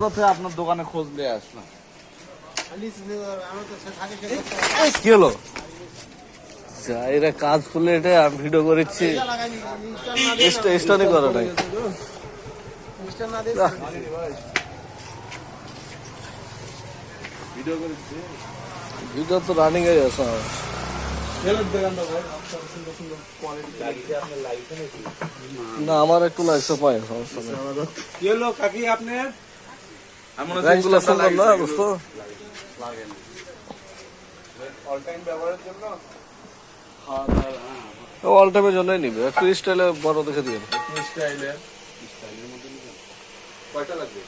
কোথায় আপনার দোকানে খোঁজ নিয়ে আসলাম। কি হলো? যা এরা কাজ করলে এটা আমি ভিডিও করেছি। স্টানি করে নাই। ভিডিও তো রানিং এ আছে আমার। তেলের দোকানটা ভাই আপনার সুন্দর সুন্দর কোয়ালিটি না আমার একটু লাগছে পাই সমস্যা নেই। কাকি আপনার এমন র্যাঙ্কগুলো সুন্দর না দোস্ত লাগেন অল টাইমের জন্যই নিবে। একটু স্টাইলে বড় দেখে দিবেন স্টাইলের স্টাইলের মধ্যে কয়টা লাগবে?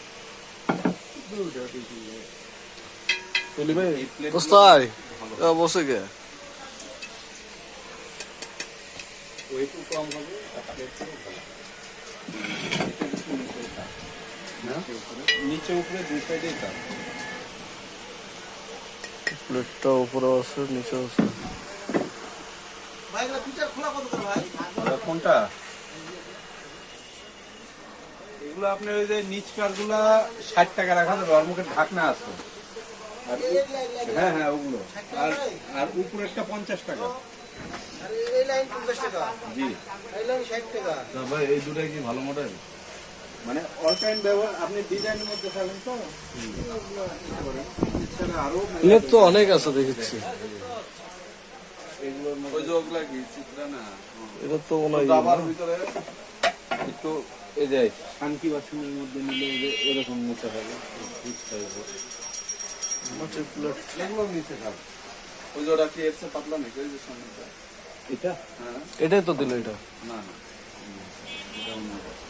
বসে গে। ওয়েটও কম হবে নিচে উপরে দুই সাইডেই কাজ প্লেটটা উপরে আছে নিচে আছে। কোনটা? এগুলো আপনার ওই যে নিচ কারগুলা ষাট টাকা রাখা যাবে ওর মুখে ঢাকনা আছে। আর হ্যাঁ হ্যাঁ ওগুলো। আর আর উপরেরটা পঞ্চাশ টাকা। জি। তা ভাই এই দুটাই কি ভালো মডেল মানে অল টাইম ব্যবহার আপনি ডিজাইনের মধ্যে থাকেন তো? আরও প্লেট তো অনেক আছে দেখেছি। এগুলোর মধ্যে ওই যে ওগুলা কি চিত্রা না? এটা তো মনে আবার ভিতরে? একটু বাসনের মধ্যে নিলে এরকম হবে মাটির এগুলো নিচে থাকবে। ওই যে ওটা কি এর পাতলা নাকি? ওই যে সামনেটা এটা? হ্যাঁ। এটাই তো দিল এটা। না না হুম, এটা অন্য কথা।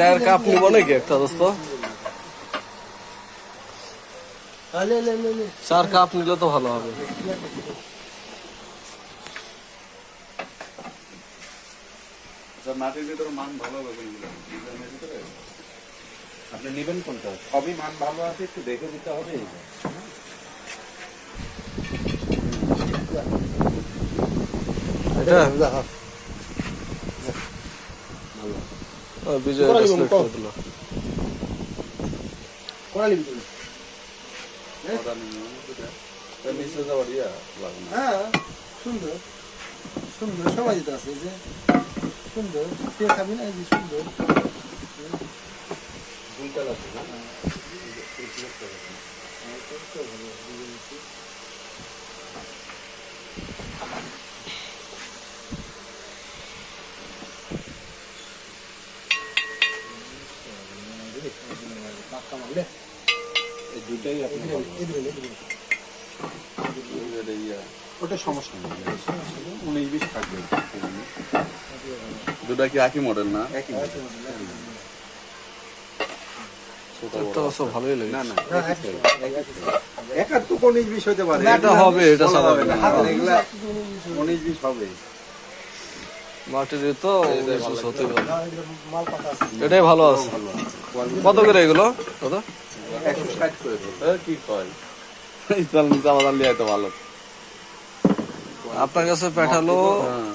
চায়ের কাপ নিব নাকি একটা দোস্ত। চার কাপ নিলে তো ভালো হবে। মাটির ভিতরে মান ভালো হবে আপনি নেবেন কোনটা? সবই মান ভালো আছে একটু দেখে দিতে হবে। এটা ও, বিজয় এটা select করে দিল। ওটা নিয়ে নেবেন, দুটা। তার নিচে যাওয়ার ইয়া লাগবে না। হ্যাঁ? সুন্দর। সুন্দর সবাই যেতে আছে যে সুন্দর। কে খাবি না যে সুন্দর। দুইটা লাগবে না? দুইটাই আপনি। ওটা সমস্যা নেই। উনিশ বিশ থাকবে। দুটা কি একই মডেল না? একই ভালোই লাগে না না একার তো উনিশ বিশ হতে পারে। এটা হবে, এটা না। এগুলা উনিশ বিশ হবে। মাটির তো এটাই ভালো আছে। কত করে এগুলো? কত? কি কয়? তো ভালো। আপনার কাছে পাঠালো হ্যাঁ,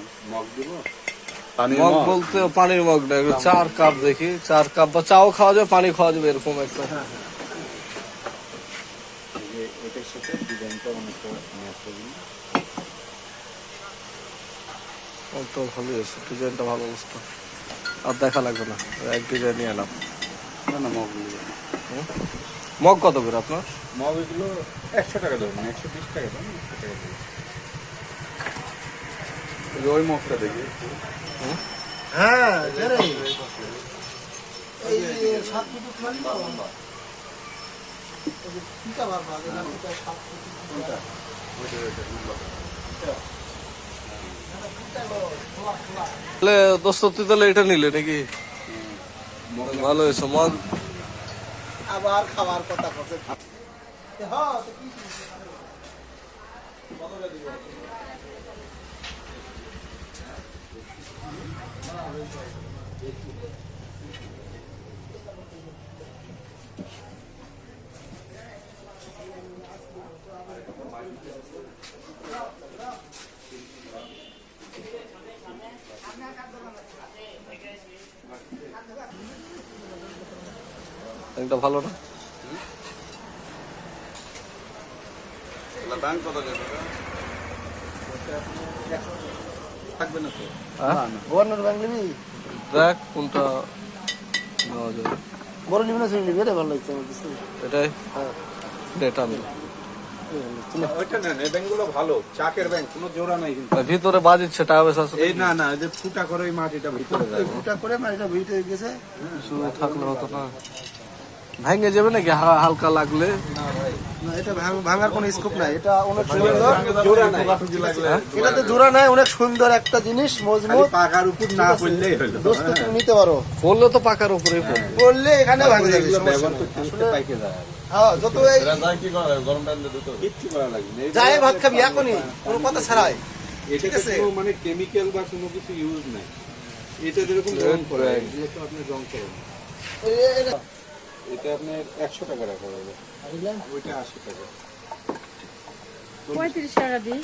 মগ বলতে পানির মগ না চার কাপ দেখি। চার কাপ বা চাও খাওয়া যাবে পানি খাওয়া যাবে এরকম একটা যে এটার সাথে ডিজাইনটা অনেকটা ম্যাচ হবে না? ও তো ভালোই আছে ডিজাইনটা ভালো অবস্থা। আর দেখা লাগবে না এক ডিজাইন নিয়ে এলাম। না না মগ মগ কত করে আপনার? মগ এগুলো একশো টাকা ধরুন একশো বিশ টাকা ধরুন একশো টাকা ধরুন। ওই মগটা দেখি। হ্যাঁ এই সাত ফুট খালি পিতা বাবা সাত ফুট তাহলে দোস্ত তুই এটা নিলে নাকি ভালো হয়েছে মগ আবার কথা Thank you. একটা ভালো না? হ্যাঁ? গভর্নর ব্যাংক দেখ কোনটা বড় নিবি না ভালো লাগছে এটাই? হ্যাঁ। এটা আমি। ভিতরে বাজিচ্ছে টাকা পয়সা এই না না যে ফুটা করে ওই মাটিটা ভিতরে যায়। ফুটা করে মাটিটা ভিটে গেছে। থাকলে হতো না। ভেঙে যাবে নাকি? হালকা লাগলে? না এটা ভাঙার কোনো স্কোপ নাই। এটা অনেক সুন্দর। জোড়া নাই। এটাতে জোড়া নাই অনেক সুন্দর একটা জিনিস মজবুত। পাকার উপর না পড়লেই হলো। দোস্ত তুমি নিতে পারো। পড়লে তো পাকার উপরেই পড়বে। বললে এখানে ভাঙে যাবে ব্যবহার করতে করতে পাইকে যায়। হ্যাঁ যত এই কিচ্ছু করা লাগে যাই ভাত খাবি এখনই কোনো কথা ছাড়াই। এটাতে আছে। মানে কেমিক্যাল বা কোনো কিছু ইউজ নাই। এটা যেরকম রং করে এগুলো তো আপনি এই- এটা আপনার একশো টাকা রাখা যাবে। ওইটা আশি টাকা। পঁয়ত্রিশ টাকা দিই